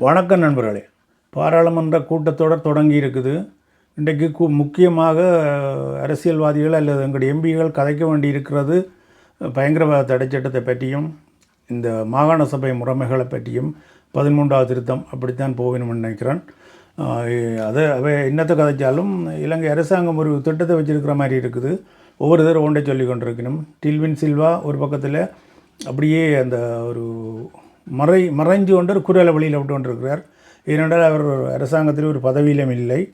வணக்கம் நண்பர்களே. பாராளுமன்ற கூட்டத்தொடர் தொடங்கி இருக்குது. இன்றைக்கு கு முக்கியமாக அரசியல்வாதிகள் அல்லது எங்களுடைய எம்பிகள் கதைக்க வேண்டி இருக்கிறது பயங்கரவாத தடைச்சட்டத்தை பற்றியும் இந்த மாகாண சபை முறைமைகளை பற்றியும் பதிமூன்றாவது திருத்தம் அப்படித்தான் போகணும்னு நினைக்கிறேன். அஹ், அதை அவை என்னத்தை கதைச்சாலும் இலங்கை அரசாங்கம் ஒரு திட்டத்தை வச்சிருக்கிற மாதிரி இருக்குது. ஒவ்வொரு தடவை ஒன்றை சொல்லி கொண்டிருக்கணும். டில்வின் சில்வா ஒரு பக்கத்தில் அப்படியே அந்த ஒரு மறை மறைஞ்சு கொண்டு ஒரு குரலை வழியில் விட்டு கொண்டிருக்கிறார். ஏனென்றால் அவர் அரசாங்கத்தில் ஒரு பதவியிலும் இல்லை.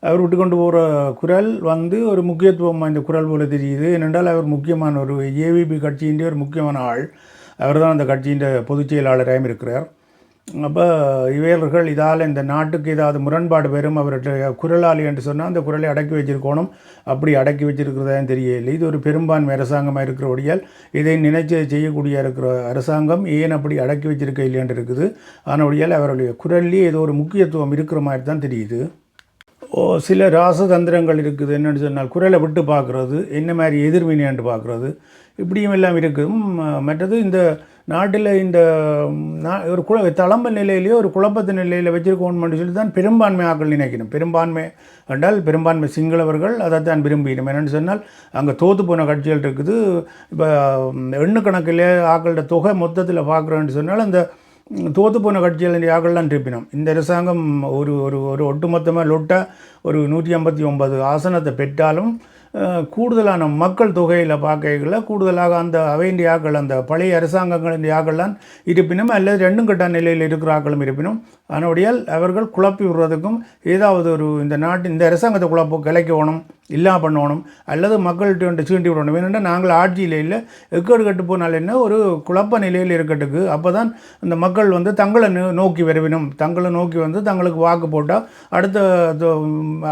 அவர் விட்டு கொண்டு போகிற குரல் வந்து ஒரு முக்கியத்துவம் வாய்ந்த குரல் போல தெரியுது. ஏனென்றால் அவர் முக்கியமான ஒரு ஏவிபி கட்சியின் ஒரு முக்கியமான ஆள். அவர் தான் அந்த கட்சியின் பொதுச் செயலாளராகவும் இருக்கிறார். அப்போ இவர்கள் இதால் இந்த நாட்டுக்கு ஏதாவது முரண்பாடு பெறும் அவருடைய குரலாளி என்று சொன்னால் அந்த குரலை அடக்கி வச்சிருக்கணும். அப்படி அடக்கி வச்சிருக்கிறதான்னு தெரியவில்லை. இது ஒரு பெரும்பான்மை அரசாங்கமாக இருக்கிறபடியால் இதை நினைச்சு செய்யக்கூடிய இருக்கிற அரசாங்கம் ஏன் அப்படி அடக்கி வச்சிருக்க இல்லைன்னு இருக்குது. ஆனபடியால் அவருடைய குரல்லே ஏதோ ஒரு முக்கியத்துவம் இருக்கிற மாதிரி தான் தெரியுது. ஓ சில ராசதந்திரங்கள் இருக்குது. என்னென்னு சொன்னால் குரலை விட்டு பார்க்குறது என்ன மாதிரி எதிர்வினையாண்டு பார்க்குறது இப்படியும் எல்லாம் இருக்குது. மற்றது இந்த நாட்டில் இந்த ஒரு குழ தளம்ப நிலையிலேயோ ஒரு குழப்பத்து நிலையில் வச்சிருக்கணும்னு சொல்லி தான் பெரும்பான்மை ஆக்கள் நினைக்கணும் பெரும்பான்மை என்றால் பெரும்பான்மை சிங்களவர்கள் அதைத்தான் விரும்பிக்கணும் என்னென்னு சொன்னால் அங்கே தோத்து போன கட்சிகள் இருக்குது. இப்போ எண்ணு கணக்கில் ஆக்களோட தொகை மொத்தத்தில் பார்க்குறோன்னு சொன்னால் அந்த தோத்து போன கட்சிகள் யாக்கள்லாம் திருப்பினோம். இந்த அரசாங்கம் ஒரு ஒரு ஒரு ஒட்டுமொத்தமாக லொட்ட ஒரு நூற்றி ஐம்பத்தி ஒன்பது ஆசனத்தை பெற்றாலும் கூடுதலான மக்கள் தொகையில் பார்க்கல கூடுதலாக அந்த அவையின் அந்த பழைய அரசாங்கங்களின் யாக்கள்லாம் இருப்பினும் அல்லது ரெண்டும் கட்ட நிலையில் இருக்கிற ஆக்களும் இருப்பினும் அதனுடையால் அவர்கள் குழப்பி விடுறதுக்கும் ஏதாவது ஒரு இந்த நாட்டு இந்த அரசாங்கத்தை குழப்பம் கிளைக்கணும் இல்லா பண்ணணும் அல்லது மக்கள்கிட்ட வந்து சீண்டி விடணும். ஏனென்றால் நாங்கள் ஆட்சியில் இல்லை. எக்கேடு கட்டு போனால் என்ன? ஒரு குழப்ப நிலையில் இருக்கட்டுக்கு. அப்போ தான் இந்த மக்கள் வந்து தங்களை நோக்கி வரவினும். தங்களை நோக்கி வந்து தங்களுக்கு வாக்கு போட்டால் அடுத்த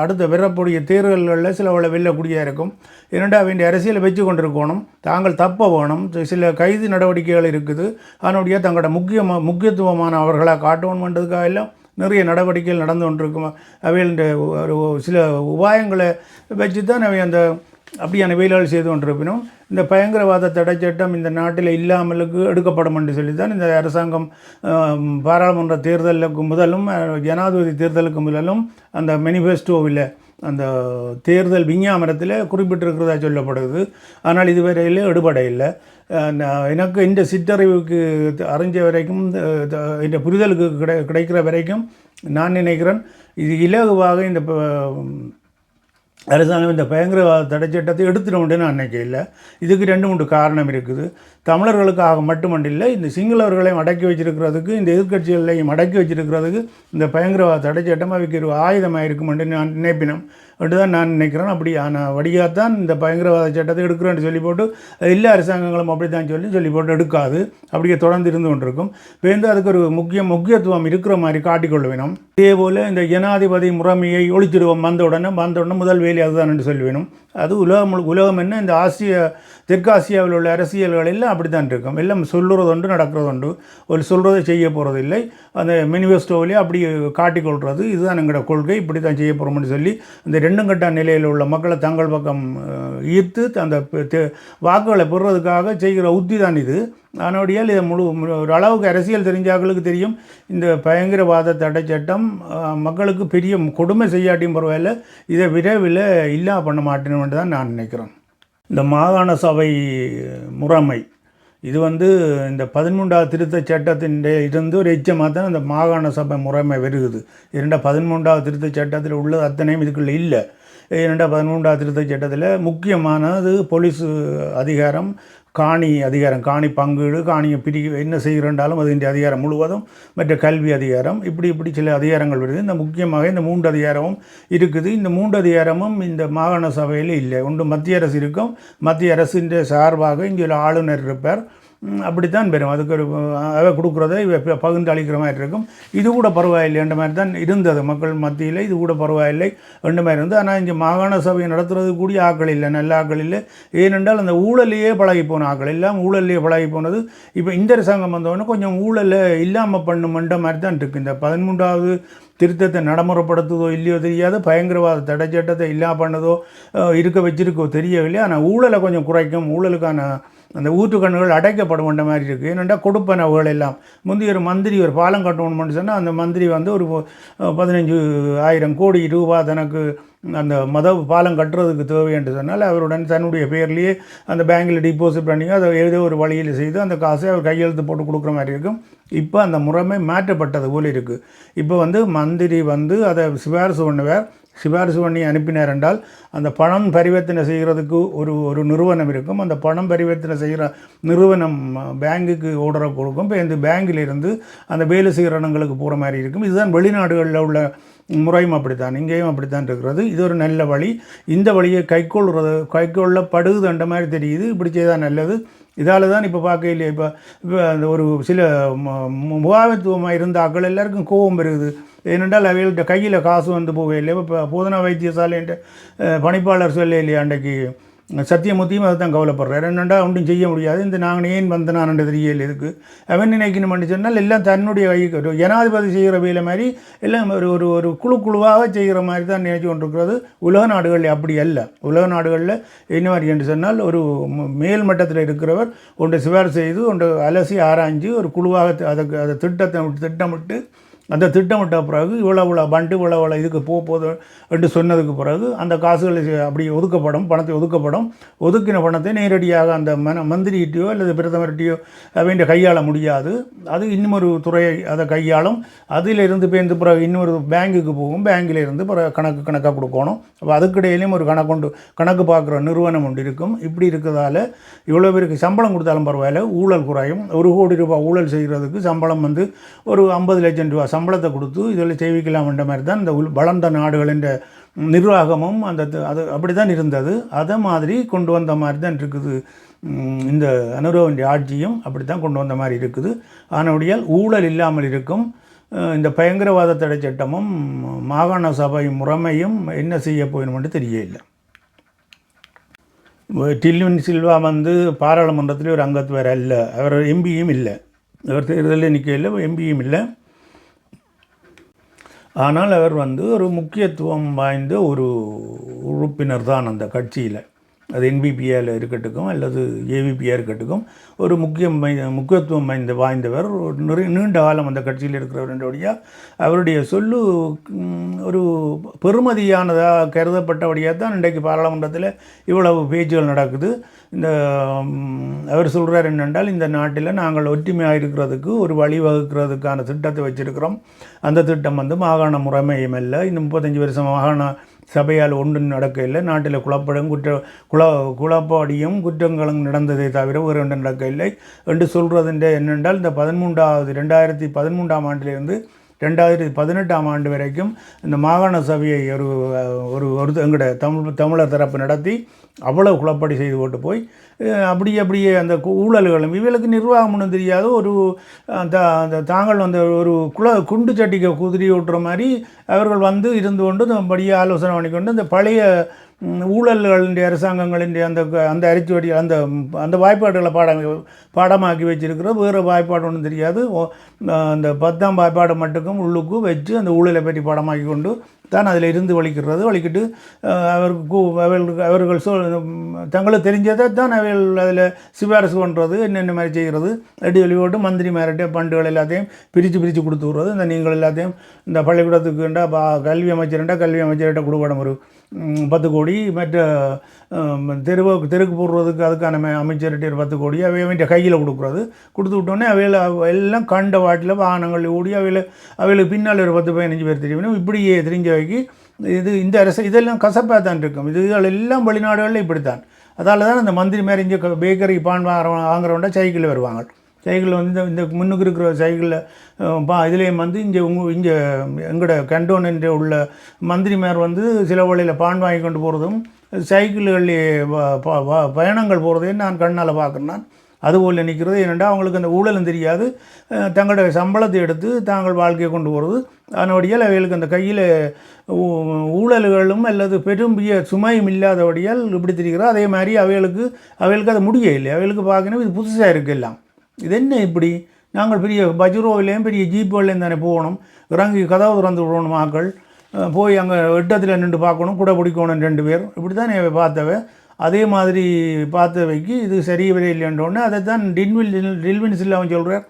அடுத்த வரக்கூடிய தேர்தல்களில் சில உள்ள வெல்லக்கூடிய இருக்கும். இரண்டா வேண்டிய அரசியலை வச்சு கொண்டிருக்கணும். தாங்கள் தப்ப வேணும். சில கைது நடவடிக்கைகள் இருக்குது. அதனுடைய தங்களோட முக்கிய முக்கியத்துவமான அவர்களாக காட்டணுன்றதுக்காக எல்லாம் நிறைய நடவடிக்கைகள் நடந்து கொண்டிருக்கும். அவைகளின் ஒரு சில உபாயங்களை வச்சு தான் அவை அந்த அப்படியான வேலைகள் செய்து கொண்டிருப்பினும் இந்த பயங்கரவாத தடை சட்டம் இந்த நாட்டில் இல்லாமலுக்கு எடுக்கப்படும் என்று சொல்லி தான் இந்த அரசாங்கம் பாராளுமன்ற தேர்தலுக்கு முதலும் ஜனாதிபதி தேர்தலுக்கு முதலும் அந்த மெனிஃபெஸ்டோவில் அந்த தேர்தல் விஞ்ஞாபனத்தில் குறிப்பிட்டிருக்கிறதா சொல்லப்படுது ஆனால் இதுவரையில் எடுபட இல்லை. நான் எனக்கு இந்த சிற்றறிவுக்கு அறிஞ்ச வரைக்கும் த- இந்த புரிதலுக்கு கிடை கிடைக்கிற வரைக்கும் நான் நினைக்கிறேன் இது இலகுவாக இந்த அரசாங்கம் இந்த பயங்கரவாத தடை சட்டத்தை முடியும்னு நான் இல்லை இதுக்கு ரெண்டு மூன்று காரணம் இருக்குது. தமிழர்களுக்காக மட்டுமண்டில்லை இந்த சிங்களவர்களையும் அடக்கி வச்சிருக்கிறதுக்கு இந்த எதிர்க்கட்சிகளையும் அடக்கி வச்சிருக்கிறதுக்கு இந்த பயங்கரவாத தடை சட்டம் அவைக்கு ஒரு ஆயுதமாக இருக்கும் என்று நான் நினைப்பினோம் அப்படி தான் நான் நினைக்கிறேன். அப்படி ஆனால் வடிகாத்தான் இந்த பயங்கரவாத சட்டத்தை எடுக்கிறேன்னு சொல்லி போட்டு எல்லா அரசாங்கங்களும் அப்படி தான் சொல்லி சொல்லி போட்டு எடுக்காது. அப்படியே தொடர்ந்து இருந்து கொண்டிருக்கும். வேந்து அதுக்கு ஒரு முக்கிய முக்கியத்துவம் இருக்கிற மாதிரி காட்டிக்கொள்ள வேணும். இதே போல் இந்த ஜனாதிபதி முறைமையை ஒழிச்சிடுவோம் வந்த உடனே வந்த உடனே முதல் வேலை அதுதான் என்று சொல்லி வேணும். அது உலகம் உலகம் என்ன? இந்த ஆசிய தெற்காசியாவில் உள்ள அரசியல்கள் எல்லாம் அப்படி தான் இருக்கும். எல்லாம் சொல்கிறது உண்டு நடக்கிறது உண்டு ஒரு சொல்கிறதை செய்ய போகிறது இல்லை அந்த மேனிஃபெஸ்டோவிலே அப்படி காட்டிக்கொள்கிறது இதுதான் எங்களோட கொள்கை. இப்படி தான் செய்ய போகிறோம்னு சொல்லி இந்த ரெண்டும் கட்ட நிலையில் உள்ள மக்களை தங்கள் பக்கம் ஈர்த்து அந்த வாக்குகளை பெறுறதுக்காக செய்கிற உத்தி தான் இது. அதனுடையால் இதை முழு முழு- ஒரு அளவுக்கு அரசியல் தெரிஞ்சவர்களுக்கு தெரியும். இந்த பயங்கரவாத தடை சட்டம் மக்களுக்கு பெரிய கொடுமை செய்யாட்டியும் பரவாயில்ல. இதை விரைவில் இல்லா பண்ண மாட்டேன்னு தான் நான் நினைக்கிறேன். இந்த மாகாண சபை முறைமை இது வந்து இந்த பதிமூன்றாவது திருத்தச் சட்டத்தின் இருந்து ஒரு எச்சமாக தான் இந்த மாகாண சபை முறைமை வருகுது. இரண்டா பதிமூன்றாவது திருத்தச் சட்டத்தில் உள்ளது அத்தனையும் இதுக்குள்ளே இல்லை. இரண்டா பதிமூன்றாவது திருத்தச் சட்டத்தில் முக்கியமானது போலீஸ் அதிகாரம் காணி அதிகாரம் காணி பங்கீடு காணியை பிரி என்ன செய்கிறண்டாலும் அதனுடைய அதிகாரம் முழுவதும் மற்ற கல்வி அதிகாரம் இப்படி இப்படி சில அதிகாரங்கள் வருது. இந்த முக்கியமாக இந்த மூன்று அதிகாரமும் இருக்குது. இந்த மூன்று அதிகாரமும் இந்த மாகாண சபையில் இல்லை. ஒன்று மத்திய அரசு இருக்கும். மத்திய அரசின் சார்பாக இங்கே ஒரு ஆளுநர் இருப்பார். அப்படித்தான் பெறும். அதுக்கு ஒரு அவை கொடுக்குறதை பகிர்ந்து அளிக்கிற மாதிரி இருக்கும். இது கூட பரவாயில்லை என்ற மாதிரி தான் இருந்தது. மக்கள் மத்தியில் இது கூட பரவாயில்லை என்ற மாதிரி இருந்தது. ஆனால் இங்கே மாகாண சபையை நடத்துறது கூடிய ஆக்கள் இல்லை. நல்ல ஆக்கள் இல்லை. ஏனென்றால் அந்த ஊழலையே பழகி போன ஆக்கள் எல்லாம் ஊழல்லையே பழகி போனது. இப்போ இந்த அரசாங்கம் வந்தவொடனே கொஞ்சம் ஊழலை இல்லாமல் பண்ணுமென்ற மாதிரி தான் இருக்குது இந்த பதிமூன்றாவது திருத்தத்தை நடைமுறைப்படுத்துதோ இல்லையோ தெரியாது. பயங்கரவாத தடை சட்டத்தை இல்லா பண்ணதோ இருக்க வச்சிருக்கோ தெரியவில்லை. ஆனால் ஊழலை கொஞ்சம் குறைக்கும். ஊழலுக்கான அந்த ஊற்றுக்கண்ணுகள் கண்ணுகள் அடைக்கப்படும் மாதிரி இருக்குது ஏனென்றால் கொடுப்பனவுகள் எல்லாம் முந்தைய ஒரு மந்திரி ஒரு பாலம் கட்டணும்னு சொன்னால் அந்த மந்திரி வந்து ஒரு பதினஞ்சு ஆயிரம் கோடி ரூபா தனக்கு அந்த மத பாலம் கட்டுறதுக்கு தேவை என்று சொன்னால் அவருடன் தன்னுடைய பேர்லேயே அந்த பேங்கில் டிபாசிட் பண்ணி அதை ஏதோ ஒரு வழியில் செய்து அந்த காசை அவர் கையெழுத்து போட்டு கொடுக்குற மாதிரி இருக்கும். இப்போ அந்த முறைமை மாற்றப்பட்டது போல் இருக்குது இப்போ வந்து மந்திரி வந்து அதை சிபாரிசு பண்ணுவார். சிபாரிசு பண்ணி அனுப்பினார் என்றால் அந்த பணம் பரிவர்த்தனை செய்கிறதுக்கு ஒரு ஒரு நிறுவனம் இருக்கும். அந்த பணம் பரிவர்த்தனை செய்கிற நிறுவனம் பேங்குக்கு ஓர்டரை கொடுக்கும். இப்போ இந்த பேங்கில் இருந்து அந்த வேலை செய்கிறங்களுக்கு போகிற மாதிரி இருக்கும். இதுதான் வெளிநாடுகளில் உள்ள முறையும் அப்படித்தான் இங்கேயும் அப்படித்தான் இருக்கிறது. இது ஒரு நல்ல வழி. இந்த வழியை கைக்கொள்கிறது கைக்கொள்ளப்படுது அந்த மாதிரி தெரியுது. இப்படி செய்தால் நல்லது. இதால் தான் இப்போ பார்க்க இல்லையா இப்போ இப்போ அந்த ஒரு சில முகாமித்துவமாக இருந்த ஆக்கள் எல்லாருக்கும் கோபம் பெறுகுது ஏனென்றால் அவைகள்கிட்ட கையில் காசு வந்து போகவே இல்லை இப்போ போதனா வைத்தியசாலைன்ட்டு பணிப்பாளர் சொல்ல இல்லையா அன்றைக்கு சத்தியமூர்த்தியும் அதை தான் கவலைப்படுறாரு. என்னென்னா ஒன்றும் செய்ய முடியாது. இந்த நாங்கள் ஏன் வந்தனான் தெரியல இதுக்கு அவன் நினைக்கணும்னு சொன்னால் எல்லாம் தன்னுடைய ஒரு ஜனாதிபதி செய்கிற வேலை மாதிரி எல்லாம் ஒரு ஒரு ஒரு குழு குழுவாக செய்கிற மாதிரி தான் நினைச்சு கொண்டிருக்கிறது. உலக நாடுகளில் அப்படி அல்ல. உலக நாடுகளில் என்ன மாதிரி என்று சொன்னால் ஒரு மேல் மட்டத்தில் இருக்கிறவர் ஒன்று சிபாரிசு செய்து ஒன்று அலசி ஆராய்ஞ்சு ஒரு குழுவாக அதை அதை திட்டத்தை திட்டமிட்டு அந்த திட்டமிட்ட பிறகு இவ்வளோ இவ்வளோ பண்டு இவ்வளோ இவ்வளோ இதுக்கு போக போகுது என்று சொன்னதுக்கு பிறகு அந்த காசுகள் அப்படி ஒதுக்கப்படும் பணத்தை ஒதுக்கப்படும். ஒதுக்கின பணத்தை நேரடியாக அந்த மன மந்திரிகிட்டையோ அல்லது பிரதமர்கிட்டையோ வேண்டிய கையாள முடியாது. அது இன்னும் ஒரு துறையை அதை கையாளும். அதிலிருந்து பேர்ந்து பிறகு இன்னொரு பேங்குக்கு போகும். பேங்கில் இருந்து பிறகு கணக்கு கணக்காக கொடுக்கணும். அப்போ அதுக்கிடையிலையும் ஒரு கணக்கு கணக்கு பார்க்குற நிறுவனம் ஒன்று இருக்கும். இப்படி இருக்கிறதால இவ்வளோ பேருக்கு சம்பளம் கொடுத்தாலும் பரவாயில்ல. ஊழல் குறையும். ஒரு கோடி ரூபாய் ஊழல் செய்கிறதுக்கு சம்பளம் வந்து ஒரு ஐம்பது லட்சம் ரூபா சம்பளத்தை கொடுத்து இதில் செய்விக்கலாம்ன்ற மாதிரி தான் இந்த உள் வளர்ந்த நாடுகளின் நிர்வாகமும் அந்த அது அப்படி தான் இருந்தது. அதை மாதிரி கொண்டு வந்த மாதிரி தான் இருக்குது. இந்த அனுரவண்டிய ஆட்சியும் அப்படி தான் கொண்டு வந்த மாதிரி இருக்குது. ஆனபடியால் ஊழல் இல்லாமல் இருக்கும். இந்த பயங்கரவாத தடை சட்டமும் மாகாண சபை முறைமையும் என்ன செய்ய போயணும்னு தெரியல டில்வின் சில்வா வந்து பாராளுமன்றத்திலே ஒரு அங்கத்துவர் அல்ல. அவர் எம்பியும் இல்லை. அவர் தேர்தலில் நிற்கவில்லை எம்பியும் இல்லை. ஆனால் அவர் வந்து ஒரு முக்கியத்துவம் வாய்ந்த ஒரு உறுப்பினர் தான் அந்த கட்சியில். அது என்பிபிஏல இருக்கட்டுக்கும் அல்லது ஏவிபியாக இருக்கட்டுக்கும் ஒரு முக்கியம் முக்கியத்துவம் வாய்ந்த வாய்ந்தவர் நிறைய நீண்ட காலம் அந்த கட்சியில் இருக்கிறவருடைய அவருடைய சொல்லு ஒரு பெருமதியானதாக கருதப்பட்டபடியாக தான் இன்றைக்கு பாராளுமன்றத்தில் இவ்வளவு பேச்சுகள் நடக்குது. இந்த அவர் சொல்கிறார் என்னென்றால் இந்த நாட்டில் நாங்கள் ஒற்றுமையாக இருக்கிறதுக்கு ஒரு வழிவகுக்கிறதுக்கான திட்டத்தை வச்சுருக்கிறோம். அந்த திட்டம் வந்து மாகாண முறைமையும் இல்லை இந்த முப்பத்தஞ்சு வருஷம் மாகாண சபையால் ஒன்றும் நடக்கவில்லை. நாட்டில் குழப்படும் குற்ற குழ குழப்பாடியும் குற்றங்களும் நடந்ததை தவிர ஒரு ஒன்றும் நடக்கவில்லை. என்று சொல்கிறதுன்ற என்னென்றால் இந்த பதிமூன்றாவது ரெண்டாயிரத்தி பதிமூன்றாம் ஆண்டிலிருந்து ரெண்டாயிரத்தி பதினெட்டாம் ஆண்டு வரைக்கும் இந்த மாகாண சபையை ஒரு ஒரு ஒரு எங்கட தமிழ் தமிழர் தரப்பு நடத்தி அவ்வளவு குழப்படி செய்து போட்டு போய் அப்படி அப்படியே அந்த ஊழல்களும் இவளுக்கு நிர்வாகம் ஒன்றும் தெரியாது. ஒரு அந்த தாங்கள் வந்து ஒரு குள குண்டு சட்டிக்கு குதிரி ஓட்டுற மாதிரி அவர்கள் வந்து இருந்து கொண்டு படியே ஆலோசனை பண்ணிக்கொண்டு இந்த பழைய ஊழல்களின் அரசாங்கங்களின் அந்த அந்த அரிச்சுவடி அந்த அந்த வாய்ப்பாடுகளை பாடம் பாடமாக்கி வச்சிருக்கிறோம் வேறு வாய்ப்பாடு ஒன்றும் தெரியாது. அந்த பத்தாம் வாய்ப்பாடு மட்டுக்கும் உள்ளுக்கும் வச்சு அந்த ஊழலை பற்றி பாடமாக்கி கொண்டு தான் அதில் இருந்து வலிக்கிறது. வலிக்கிட்டு அவருக்கு அவர்களுக்கு அவர்கள் சொல் தங்களுக்கு தெரிஞ்சதை தான் அவர்கள் அதில் சிபாரிசு பண்ணுறது என்னென்ன மாதிரி செய்கிறது அடி வழிபோட்டு மந்திரி மேரட்டே பண்டுகள் எல்லாத்தையும் பிரித்து பிரித்து கொடுத்து விடுறது. இந்த நீங்கள் எல்லாத்தையும் இந்த பள்ளிக்கூடத்துக்குண்டா கல்வி அமைச்சர்ண்டா கல்வி அமைச்சர்கிட்ட கொடுக்கணும் ஒரு பத்து கோடி மற்ற தெருவு தெருக்கு போடுறதுக்கு அதுக்கான அமைச்சர்கிட்ட ஒரு பத்து கோடி அவைய கையில் கொடுக்குறது. கொடுத்து விட்டோன்னே அவையில் எல்லாம் கண்ட வாட்டில் வாகனங்கள் ஓடி அவையில் அவைகளுக்கு பின்னால் ஒரு பத்து பதினஞ்சு பேர் தெரியும் இப்படியே தெரிஞ்ச வைக்கி இது இந்த அரசு இதெல்லாம் கசப்பாக தான் இருக்கும். இது எல்லாம் வெளிநாடுகளில் இப்படித்தான். அதால் தான் அந்த மந்திரி மாதிரி இங்கே பேக்கரி பான் வாங்குறவன்டா சைக்கிளில் வருவாங்க. சைக்கிள் வந்து இந்த முன்னுக்கு இருக்கிற சைக்கிளில் பா இதுலேயும் வந்து இங்கே உங்கள் இங்கே எங்களோட கண்டோனன்ட்டு உள்ள மந்திரிமார் வந்து சில வழியில் பான் வாங்கி கொண்டு போகிறதும் சைக்கிள்களிலே பயணங்கள் போகிறதையும் நான் கண்ணால் பார்க்குறேன் நான் அதுபோல் நிற்கிறது ஏனென்றால் அவங்களுக்கு அந்த ஊழலும் தெரியாது. தங்களுடைய சம்பளத்தை எடுத்து தாங்கள் வாழ்க்கையை கொண்டு போகிறது அதனுடையால் அவைகளுக்கு அந்த கையில் ஊழல்களும் அல்லது பெரும்பிய சுமையும் இல்லாதபடியால் இப்படி தெரிகிறோம் அதே மாதிரி அவைகளுக்கு அவைகளுக்கு அது முடிய இல்லை அவைகளுக்கு பார்க்கணும் இது புதுசாக இருக்குது எல்லாம். இது என்ன இப்படி? நாங்கள் பெரிய பஜ்ரோவிலேயும் பெரிய ஜீப்புகள்லேயும் தானே போகணும். இறங்கி கதவு திறந்து விடணும் ஆக்கள் போய் அங்கே வெட்டத்தில் நின்று பார்க்கணும் கூட பிடிக்கணும் ரெண்டு பேர். இப்படி தானே பார்த்தவ. அதே மாதிரி பார்த்தவைக்கு இது சரியவே இல்லைன்றோடனே அதை தான் டின்வில் டில்வின்ஸில் அவன் சொல்கிறார்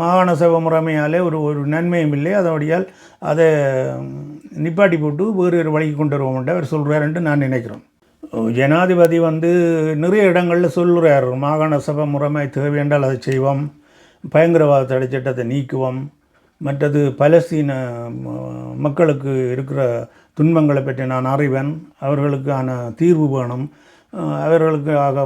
மாகாண சபை முறைமையாலே ஒரு ஒரு நன்மையும் இல்லை. அதோடையால் அதை நிப்பாட்டி போட்டு வேறு வேறு வழிக்கு கொண்டு வருவோம்ட்டு அவர் சொல்கிறாருன்ட்டு நான் நினைக்கிறேன். ஜனாதிபதி வந்து நிறைய இடங்களில் சொல்கிறார் மாகாண சபை முறைமை தேவை என்றால் அதை செய்வோம் பயங்கரவாத தடை சட்டத்தை நீக்குவோம் மற்றது பலஸ்தீன ம- மக்களுக்கு இருக்கிற துன்பங்களை பற்றி நான் அறிவேன் அவர்களுக்கான தீர்வு வேணும். அவர்களுக்காக அவர்களுக்கு ஆக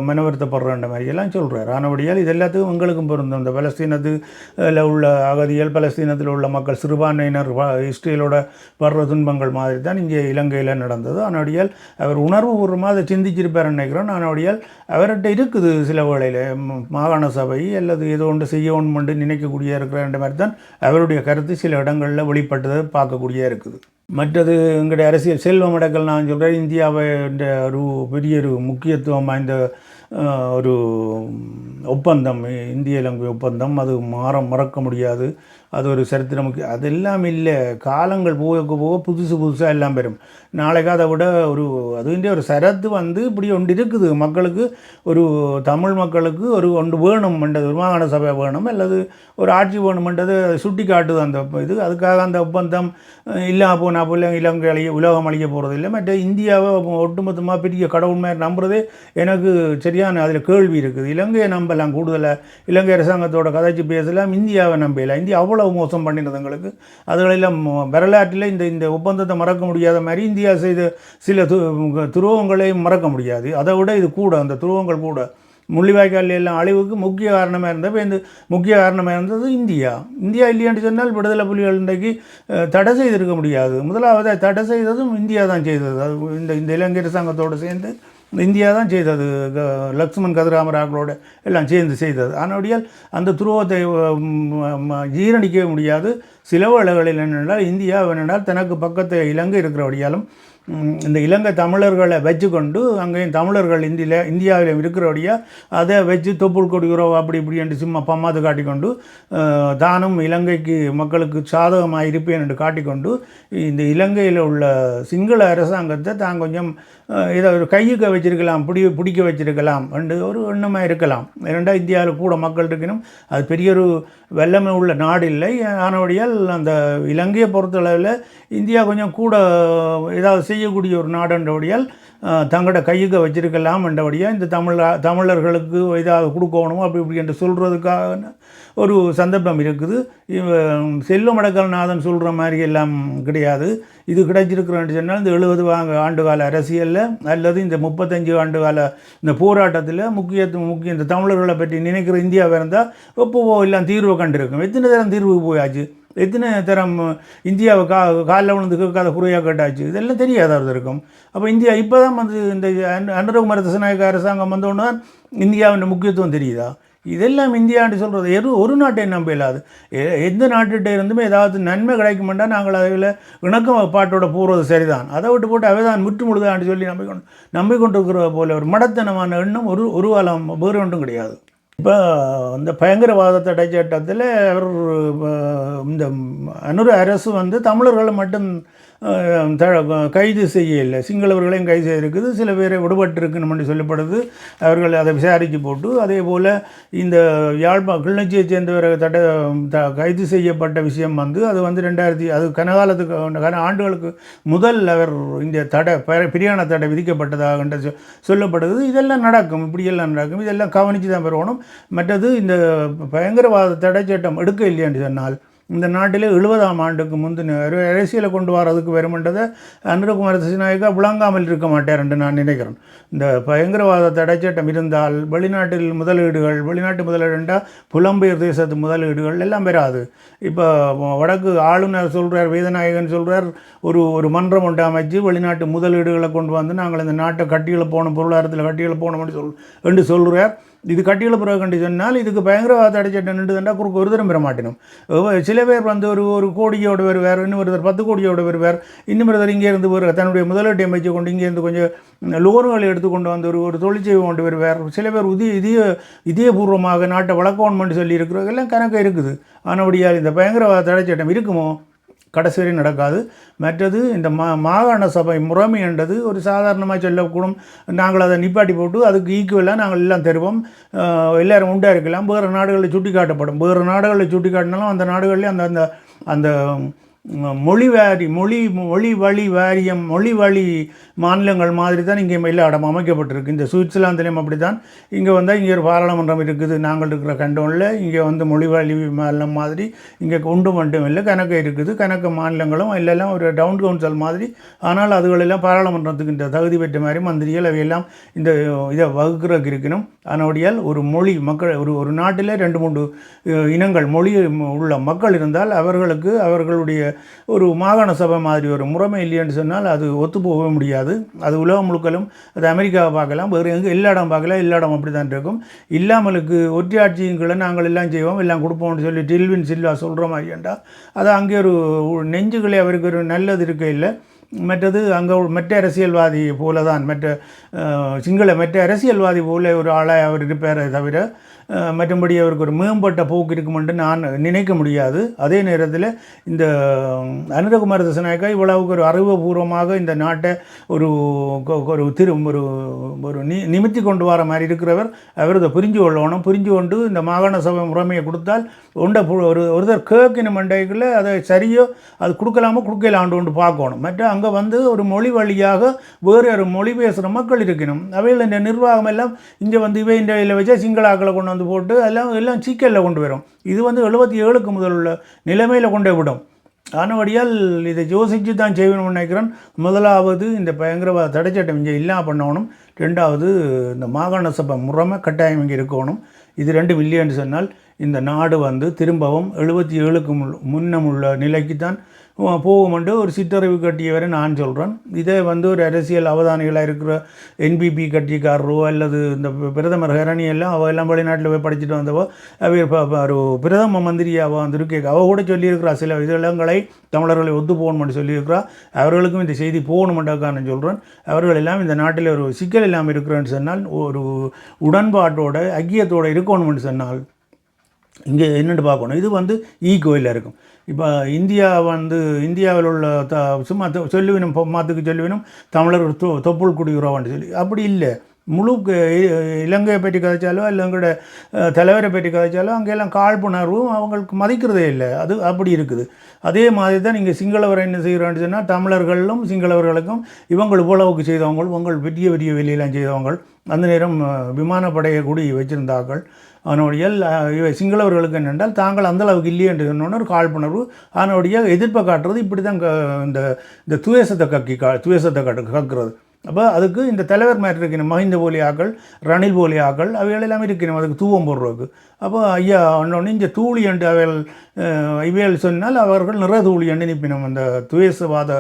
சொல்கிறார் ஆனபடியால் இது எல்லாத்துக்கும் எங்களுக்கும் பொருந்தும். இந்த பலஸ்தீனத்தில் உள்ள அகதிகள் பலஸ்தீனத்தில் உள்ள மக்கள் சிறுபான்மையினர் இஸ்ரேலோட படுற துன்பங்கள் மாதிரி தான் இங்கே இலங்கையில் நடந்தது. ஆனபடியால் அவர் உணர்வுபூர்வமாக அதை சிந்திச்சிருப்பார் நினைக்கிறோம். ஆனபடியால் அவர்கிட்ட இருக்குது சில வேளையில் மாகாண சபை அல்லது ஏதோ ஒன்று செய்ய என்று நினைக்கக்கூடிய இருக்கிற மாதிரி தான் அவருடைய கருத்து சில இடங்களில் வெளிப்பட்டதை பார்க்கக்கூடிய இருக்குது. மற்றது எங்களுடைய அரசியல் செல்வம் அடக்கல் நான் சொல்கிறேன் இந்தியாவை இந்த ஒரு பெரிய ஒரு முக்கியத்துவம் வாய்ந்த ஒரு ஒப்பந்தம் இந்திய இலங்கை ஒப்பந்தம். அது மாற மறக்க முடியாது. அது ஒரு சரித்திரம். முக்கிய அதெல்லாம் இல்லை. காலங்கள் போக போக புதுசு புதுசாக எல்லாம் பெறும். நாளைக்கு அதை விட ஒரு அதுன்ற ஒரு சரத்து வந்து இப்படி ஒன்று இருக்குது. மக்களுக்கு ஒரு தமிழ் மக்களுக்கு ஒரு ஒன்று வேணும்ன்றது ஒரு மாகாண சபை வேணும். அல்லது ஒரு ஆட்சி வேணுமென்றது சுட்டி காட்டுது அந்த இது. அதுக்காக அந்த ஒப்பந்தம் இல்லாமல் போனால் போல இலங்கை அழிய உலகம் அழிய போகிறது இல்லை. மற்ற இந்தியாவை ஒட்டுமொத்தமாக பெரிய கடவுள் மாதிரி நம்புறதே எனக்கு சரியான அதில் கேள்வி இருக்குது. இலங்கையை நம்பலாம். கூடுதலாக இலங்கை அரசாங்கத்தோட கதைச்சு பேசலாம். இந்தியாவை நம்பலாம். இந்தியா எவ்வளவு மோசம் பண்ணினது எங்களுக்கு. அதுகளெல்லாம் வரலாற்றில் இந்த இந்த ஒப்பந்தத்தை மறக்க முடியாத மாதிரி இந்தியா செய்த சில து மறக்க முடியாது. அதை விட இது கூட அந்த துருவங்கள் கூட. முள்ளிவாய்க்கால் எல்லாம் அழிவுக்கு முக்கிய காரணமாக இருந்தப்போ இந்த முக்கிய காரணமாக இருந்தது இந்தியா. இந்தியா இல்லையான்னு சொன்னால் விடுதலை புலிகள் இன்றைக்கு தடை செய்திருக்க முடியாது. முதலாவது தடை செய்ததும் இந்தியா தான் செய்தது. அது இந்த இந்த இலங்கை அரசாங்கத்தோடு சேர்ந்து இந்தியா தான் செய்தது. க- லக்ஷ்மண் கதிராமராக்களோட எல்லாம் சேர்ந்து செய்தது. ஆனபடியால் அந்த துருவத்தை ஜீரணிக்கவே முடியாது. சில வேளைகளில் என்னென்றால் இந்தியா என்னென்றால் தனக்கு பக்கத்து இலங்கை இருக்கிறபடியாலும் இந்த இலங்கை தமிழர்களை வச்சுக்கொண்டு அங்கேயும் தமிழர்கள் இந்தியில் இந்தியாவில் இருக்கிறபடியா அதை வச்சு தொப்புள் கொடி உறவு அப்படி இப்படி என்று சும்மா பம்மாது காட்டிக்கொண்டு தானும் இலங்கைக்கு மக்களுக்கு சாதகமாக இருப்பேன் என்று காட்டிக்கொண்டு இந்த இலங்கையில் உள்ள சிங்கள அரசாங்கத்தை தான் கொஞ்சம் இதை ஒரு கையுக்க வச்சிருக்கலாம் பிடி பிடிக்க வச்சிருக்கலாம் என்று ஒரு எண்ணமாக இருக்கலாம். இரண்டா இந்தியாவில் கூட மக்கள் இருக்கணும் அது பெரிய ஒரு வெள்ளமை உள்ள நாடு இல்லை. ஆனபடியால் அந்த இலங்கையை பொறுத்தளவில் இந்தியா கொஞ்சம் கூட ஏதாவது செய்யக்கூடிய ஒரு நாடுன்றபடியால் தங்களோட கையுக்க வச்சிருக்கலாம் என்றபடியாக இந்த தமிழ தமிழர்களுக்கு ஏதாவது கொடுக்கணும் அப்படி இப்படி என்று சொல்கிறதுக்காக ஒரு சந்தர்ப்பம் இருக்குது. செல்வ மடக்கல்நாதன் சொல்கிற மாதிரி எல்லாம் கிடையாது. இது கிடைச்சிருக்கிறேன்னு சொன்னால் இந்த எழுபது வாங்க ஆண்டுகால அரசியலில் அல்லது இந்த முப்பத்தஞ்சு ஆண்டுகால இந்த போராட்டத்தில் முக்கியத்துவம் முக்கிய இந்த தமிழர்களை பற்றி நினைக்கிற இந்தியாவை இருந்தால் எப்போவோ எல்லாம் தீர்வு கண்டிருக்கும். எத்தனை தரம் தீர்வுக்கு போயாச்சு? எத்தனை தரம் இந்தியாவை கா காலில் விழுந்து கேட்காத குறையாக கேட்டாச்சு? இதெல்லாம் தெரியாத இருக்கும். அப்போ இந்தியா இப்போ தான் வந்து இந்த அனுரகுமார தசநாயக அரசாங்கம் வந்தோன்னு தான் இந்தியாவின் முக்கியத்துவம் தெரியுதா? இதெல்லாம் இந்தியான்னு சொல்கிறது எது ஒரு நாட்டை நம்ப இல்லாது எந்த நாட்டுகிட்ட இருந்துமே ஏதாவது நன்மை கிடைக்குமெண்டா நாங்கள் அதில் இணக்கம் பாட்டோட போகிறது சரிதான். அதை விட்டு போட்டு அவை தான் முற்று முழுதான்னு சொல்லி நம்பிக்கொண்டு நம்பிக்கொண்டு இருக்கிற போல ஒரு மடத்தனமான எண்ணம் ஒரு ஒரு காலம் வேறு ஒன்றும் கிடையாது. இப்போ இந்த பயங்கரவாத தடை சட்டத்தில் அவர் இந்த அனுர அரசு வந்து தமிழர்களை மட்டும் கைது செய்யலை. சிங்களவர்களையும் கைது செய்திருக்குது. சில பேரை விடுபட்டிருக்குன்னு சொல்லப்படுது. அவர்கள் அதை விசாரித்து போட்டு அதே போல் இந்த யாழ்ப்பா கிளிநொச்சியை சேர்ந்தவரை தட த கைது செய்யப்பட்ட விஷயம் வந்து அது வந்து ரெண்டாயிரத்தி அது கனகாலத்துக்கு கன ஆண்டுகளுக்கு முதல் அவர் இந்த தடை பிரியாண தடை விதிக்கப்பட்டதாக என்று சொ- சொல்லப்படுது. இதெல்லாம் நடக்கும். இப்படியெல்லாம் நடக்கும். இதெல்லாம் கவனித்து தான் பெறணும். மற்றது இந்த பயங்கரவாத தடை சட்டம் எடுக்க இல்லையான்னு சொன்னால் இந்த நாட்டில் எழுபதாம் ஆண்டுக்கு முந்தின அரசியலை கொண்டு வரதுக்கு வருமென்றதை அனுரகுமார திசுநாயக்கா விளங்காமல் இருக்க மாட்டார் என்று நான் நினைக்கிறேன். இந்த பயங்கரவாத தடைச்சட்டம் இருந்தால் வெளிநாட்டில் முதலீடுகள் வெளிநாட்டு முதலீடுண்டா புலம்பெயர் தேசத்து முதலீடுகள் எல்லாம் பெறாது இப்போ வடக்கு ஆளுநர் சொல்கிறார் வேதநாயகன் சொல்கிறார் ஒரு ஒரு மன்றம் ஒன்று அமைச்சு வெளிநாட்டு முதலீடுகளை கொண்டு வந்து நாங்கள் இந்த நாட்டை கட்டியில் போன பொருளாதாரத்தில் கட்டியில் போகணும்னு சொல் என்று சொல்கிறார் இது கட்டியில் பிறகு கண்டு சொன்னால் இதுக்கு பயங்கரவாத அடைச்சட்டம் நின்றுதுண்டா குறுக்கு ஒரு தரம் பெற மாட்டினோம். சில பேர் வந்து ஒரு ஒரு கோடியோட வருவார் இன்னும் ஒருத்தர் பத்து கோடியோட வருவார் இன்னும் ஒருத்தர் இங்கேருந்து ஒரு தன்னுடைய முதலீட்டை அமைச்சு கொண்டு இங்கேருந்து கொஞ்சம் லோன்களை எடுத்துக்கொண்டு வந்து ஒரு ஒரு தொழிற்சேவை கொண்டு வருவார் சில பேர் உதய இதய இதயபூர்வமாக நாட்டை வளர்க்கணும்னு சொல்லி எல்லாம் கணக்கு இருக்குது. ஆனால் அப்படியா இந்த பயங்கரவாத தடைச்சட்டம் இருக்குமோ? கடைசி வரை நடக்காது. மற்றது இந்த மா மாகாண சபை முறைமை என்றது ஒரு சாதாரணமாக சொல்லக்கூடும். நாங்கள் அதை நிப்பாட்டி போட்டு அதுக்கு ஈக்குவலாக நாங்கள் எல்லாம் தருவோம். எல்லோரும் எல்லாரும் இருக்கலாம். வேறு நாடுகளில் சுட்டி காட்டப்படும் வேறு நாடுகளில் சுட்டி காட்டினாலும் அந்த நாடுகளில் அந்த அந்த அந்த மொழி வாரி மொழி மொழி வழி வாரியம் மொழி வழி மாநிலங்கள் மாதிரி தான் இங்கே மயிலாடம் அமைக்கப்பட்டிருக்கு. இந்த சுவிட்சர்லாந்துலேயும் அப்படி தான் இங்கே வந்தால் இங்கே ஒரு பாராளுமன்றம் இருக்குது. நாங்கள் இருக்கிற கண்டோனில் இங்கே வந்து மொழி வழி மாநிலம் மாதிரி இங்கே உண்டு மட்டும் இல்லை கணக்கு இருக்குது. கணக்கு மாநிலங்களும் எல்லாம் ஒரு டவுன் கவுன்சில் மாதிரி. ஆனால் அதுகளெல்லாம் பாராளுமன்றத்துக்கு இந்த தகுதி பெற்ற மாதிரி மந்திரிகள் அவையெல்லாம் இந்த இதை வகுக்கிறதுக்கு இருக்கணும் அதனுடையால் ஒரு மொழி மக்கள் ஒரு ஒரு நாட்டில் ரெண்டு மூன்று இனங்கள் மொழி உள்ள மக்கள் இருந்தால் அவர்களுக்கு அவர்களுடைய ஒரு மாகாண சபை மாதிரி ஒரு முறைமை இல்லைன்னு சொன்னால் அது ஒத்து முடியாது. அது உலகம் முழுக்கலும் அது அமெரிக்காவை பார்க்கலாம் வேறு எங்கே எல்லா இடம் பார்க்கலாம் எல்லா இடம் அப்படி தான் இருக்கும். இல்லாமலுக்கு ஒற்றியாட்சியங்களை நாங்கள் எல்லாம் செய்வோம் எல்லாம் கொடுப்போம்னு சொல்லி டில்வின் சில்வா சொல்கிற மாதிரி என்றால் அது அங்கே ஒரு நெஞ்சுகளே அவருக்கு ஒரு நல்லது இருக்க இல்லை. மற்றது அங்கே மற்ற அரசியல்வாதி போல தான் மற்ற சிங்கள மற்ற அரசியல்வாதி போல ஒரு ஆளாக அவர் இருப்பாரே தவிர மற்றபடி அவருக்கு ஒரு மேம்பட்ட போக்கு இருக்குமென்று நான் நினைக்க முடியாது. அதே நேரத்தில் இந்த அனுரகுமார் தசநாயக்கா இவ்வளவுக்கு ஒரு அறிவுபூர்வமாக இந்த நாட்டை ஒரு ஒரு திரு ஒரு ஒரு நி நிமித்தி கொண்டு வர மாதிரி இருக்கிறவர் அவர் இதை புரிஞ்சு கொள்ளணும். புரிஞ்சு கொண்டு இந்த மாகாண சபை முறைமையை கொடுத்தால் உண்ட பு- ஒரு ஒருத்தர் கேட்கின மண்டைகளில் அதை சரியோ அது கொடுக்கலாமோ கொடுக்கலாண்டு கொண்டு பார்க்கணும். மற்ற அங்கே வந்து ஒரு மொழி வழியாக வேறு ஒரு மொழி பேசுகிற மக்கள் இருக்கணும் அவையில் இந்த நிர்வாகம் எல்லாம் இங்கே வந்து இவை இந்த இதில் வச்சா சிங்களாக்களை கொண்டு வந்து போட்டு எல்லாம் எல்லாம் சிக்கலில் கொண்டு வரும். இது வந்து எழுபத்தி ஏழுக்கு முதல் உள்ள நிலைமையில் கொண்டு விடும். ஆனபடியால் இதை யோசித்து தான் செய்யணும்னு நினைக்கிறேன். முதலாவது இந்த பயங்கரவாத தடைச்சட்டம் இங்கே இல்லாமல் பண்ணணும். ரெண்டாவது இந்த மாகாண சபை முறைமை கட்டாயம் இங்கே இருக்கணும். இது ரெண்டு மில்லியன் சொன்னால் இந்த நாடு வந்து திரும்பவும் எழுபத்தி ஏழுக்கு முன்னமுள்ள நிலைக்கு தான் போகுமென்று ஒரு சிற்றறிவு கட்டியவரை நான் சொல்கிறேன் இதே வந்து ஒரு அரசியல் அவதானிகளாக இருக்கிற என்பிபி கட்சிக்காரரோ அல்லது இந்த பிரதமர் ஹரணி எல்லாம் அவள் எல்லாம் வெளிநாட்டில் போய் படிச்சுட்டு வந்தவோ ஒரு பிரதம மந்திரியாவோ வந்திருக்கே அவ கூட சொல்லியிருக்கிறா சில இதழங்களை தமிழர்களை ஒத்து போகணும்னு சொல்லியிருக்கிறா. அவர்களுக்கும் இந்த செய்தி போகணுமெண்டாக்கா நான் சொல்கிறேன் அவர்கள் எல்லாம் இந்த நாட்டில் ஒரு சிக்கல் இல்லாமல் இருக்கிறேன்னு சொன்னால் ஒரு உடன்பாட்டோட ஐக்கியத்தோடு இருக்கணும்னு சொன்னால் இங்கே என்னென்னு பார்க்கணும். இது வந்து ஈகோயில் இருக்கும். இப்போ இந்தியா வந்து இந்தியாவில் உள்ள த சும்மா சொல்லுவினும் பொம்மாத்துக்கு சொல்லுவினும் தமிழர் தொ தொப்புள் குடியுறவான்னு சொல்லி அப்படி இல்லை. முழு இ- இலங்கையை பற்றி கதைச்சாலோ இல்லை எங்களோட தலைவரை பற்றி கதைச்சாலோ அங்கெல்லாம் காழ்ப்புணர்வும் அவங்களுக்கு மதிக்கிறதே இல்லை. அது அப்படி இருக்குது. அதே மாதிரி தான் நீங்கள் சிங்களவரை என்ன செய்கிறான்னு சொன்னால் தமிழர்களும் சிங்களவர்களுக்கும் இவங்கள் இவ்வளவுக்கு செய்தவங்கள் உங்கள் பெரிய பெரிய வேலையெல்லாம் செய்தவங்கள் அந்த நேரம் விமானப்படையை கூடி வச்சிருந்தார்கள். அதனுடைய இவை சிங்களவர்களுக்கு என்னென்றால் தாங்கள் அந்த அளவுக்கு இல்லை என்று சொன்னோன்னு ஒரு காழ்ப்புணர்வு அதனுடைய எதிர்ப்பை காட்டுறது இப்படி தான் க- இந்த இந்த துவேசத்தை கக்கி கா துவேசத்தை கட்டு கக்குறது அப்போ அதுக்கு இந்த தலைவர் மாதிரி இருக்கணும் மஹிந்த போலி ஆக்கள் ரணில் போலி ஆக்கள் அவைகள் எல்லாம் இருக்கணும் அதுக்கு தூவம் போடுறதுக்கு. அப்போ ஐயா ஒன்று இந்த தூளி என்று அவைகள் இவைகள் சொன்னால் அவர்கள் நிற தூளி என்று நிற்பினோம் அந்த துவேசவாத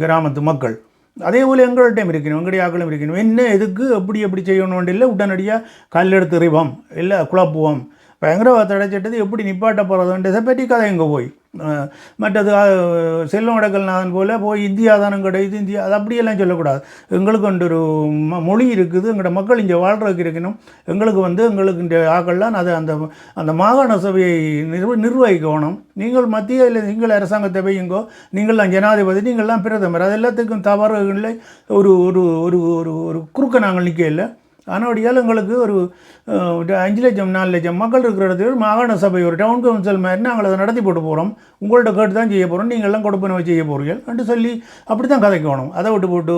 கிராமத்து மக்கள். அதே போல் எங்கள்கிட்டையும் இருக்கணும் எங்களுடைய ஆக்களும் இருக்கணும். என்ன எதுக்கு எப்படி எப்படி செய்யணும் இல்லை உடனடியாக கல் எடுத்து எறிவோம் இல்லை குழப்புவோம். பயங்கரவாத தடைச்சட்டத்தை எப்படி நிப்பாட்ட போகிறதுன்றதை பற்றி கதை எங்கே போய். மற்றது செல்வம் அடக்கல்நாதன் போல் போய் இந்தியா தானம் கிடையாது இந்தியா அது அப்படியெல்லாம் சொல்லக்கூடாது. எங்களுக்கு வந்து ஒரு ம- மொழி இருக்குது எங்களோட மக்கள் இங்கே வாழ்றதுக்கு இருக்கணும். எங்களுக்கு வந்து எங்களுக்கு இந்த ஆக்கள்லாம் அதை அந்த அந்த மாகாண சபையை நிர்வ நிர்வகிக்கணும். நீங்கள் மத்திய இல்லை நீங்கள் அரசாங்கத்தை வையுங்கோ நீங்கள்லாம் ஜனாதிபதி நீங்கள்லாம் பிரதமர் அது எல்லாத்துக்கும் தவறுகளில் ஒரு ஒரு ஒரு ஒரு ஒரு குறுக்க நாங்கள் நிற்க இல்லை. ஆனால் எங்களுக்கு ஒரு அஞ்சு லட்சம் நாலு லட்சம் மக்கள் இருக்கிற இடத்துல ஒரு மாகாண சபை ஒரு டவுன் கவுன்சில் மாதிரி நாங்கள் அதை நடத்தி போட்டு போகிறோம் உங்கள்கிட்ட கேட்டு தான் செய்ய போகிறோம் நீங்கள்லாம் கொடுப்பனவை செய்ய போகிறீர்கள் என்று சொல்லி அப்படி தான் கதைக்கணும். அதை விட்டு போட்டு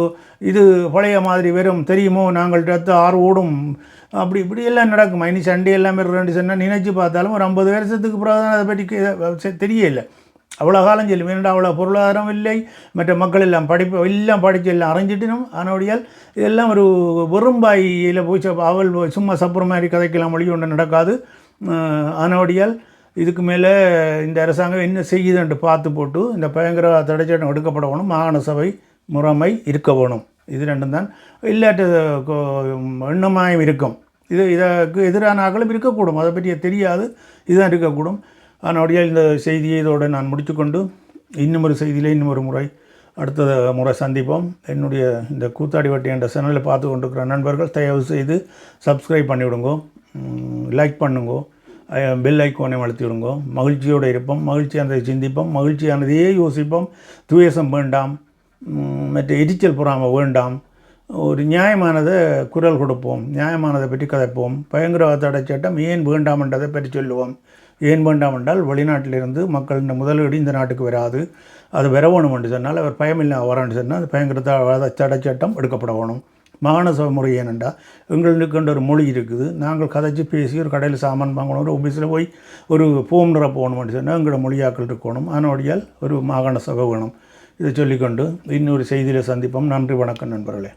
இது பழைய மாதிரி வெறும் தெரியுமோ? நாங்கள் ரத்த ஆறு ஓடும். அப்படி இப்படி எல்லாம் நடக்குமா? இனி சண்டே எல்லாமே ரெண்டு சொன்னால் நினச்சி பார்த்தாலும் ஒரு ஐம்பது வருஷத்துக்கு பிறகு தான் அதை பற்றி தெரியலை அவ்வளோ காலம் செல்லும். ஏனென்றால் அவ்வளோ பொருளாதாரம் இல்லை. மற்ற மக்கள் எல்லாம் படிப்பு எல்லாம் படித்து எல்லாம் அரைஞ்சிட்டினும். ஆனோடியால் இதெல்லாம் ஒரு வெறும்பாயில் போய் அவள் சும்மா சப்புற மாதிரி கதைக்கெல்லாம் மொழி ஒன்று நடக்காது. ஆனோடியால் இதுக்கு மேலே இந்த அரசாங்கம் என்ன செய்யுதுன்ட்டு பார்த்து போட்டு இந்த பயங்கர தடைச்சட்டம் எடுக்கப்பட வேணும். மாகாண சபை முறைமை இருக்க வேணும். இது ரெண்டும் தான். இல்லாட்ட எண்ணமாயும் இருக்கும். இது இதற்கு எதிரான ஆக்களும் இருக்கக்கூடும். அதை பற்றி தெரியாது. இதுதான் இருக்கக்கூடும். அதனுடைய இந்த செய்தியை இதோடு நான் முடித்துக்கொண்டு இன்னும் ஒரு செய்தியில் இன்னும் ஒரு முறை அடுத்த முறை சந்திப்போம். என்னுடைய இந்த கூத்தாடி வட்டி என்ற சேனலை பார்த்து கொண்டிருக்கிற நண்பர்கள் தயவு செய்து சப்ஸ்கிரைப் பண்ணிவிடுங்கோ. லைக் பண்ணுங்கோ. பெல் ஐக்கோனை வளர்த்தி விடுங்க மகிழ்ச்சியோடு இருப்போம். மகிழ்ச்சியானதை சிந்திப்போம். மகிழ்ச்சியானதையே யோசிப்போம். துவேசம் வேண்டாம். மற்ற எரிச்சல் புறாமல் வேண்டாம். ஒரு நியாயமானதை குரல் கொடுப்போம். நியாயமானதை பற்றி கதைப்போம். பயங்கரவாத தடை சட்டம் ஏன் வேண்டாம் என்றதை பற்றி சொல்லுவோம். ஏன் வேண்டாம் என்றால் வெளிநாட்டிலிருந்து மக்கள் இந்த முதலீடு இந்த நாட்டுக்கு வராது. அது வர வேணும் என்று சொன்னால் அவர் பயமில்லை வரான்னு சொன்னால் அது பயங்கர தடை எடுக்கப்பட வேணும். மாகாண சபை முறை ஏனெண்டா எங்களுக்கு ஒரு மொழி இருக்குது. நாங்கள் கதைச்சு பேசி ஒரு கடையில் சாமான் வாங்கணும் ஒரு ஆஃபீஸில் போய் ஒரு ஃபோம் நிரப்பணும்னு சொன்னால் எங்களோட மொழியாக்கள் இருக்கணும். அதனோடையால் ஒரு மாகாண சபை வேணும். இதை சொல்லிக்கொண்டு இன்னொரு செய்தியில் சந்திப்போம். நன்றி வணக்கம் நண்பர்களே.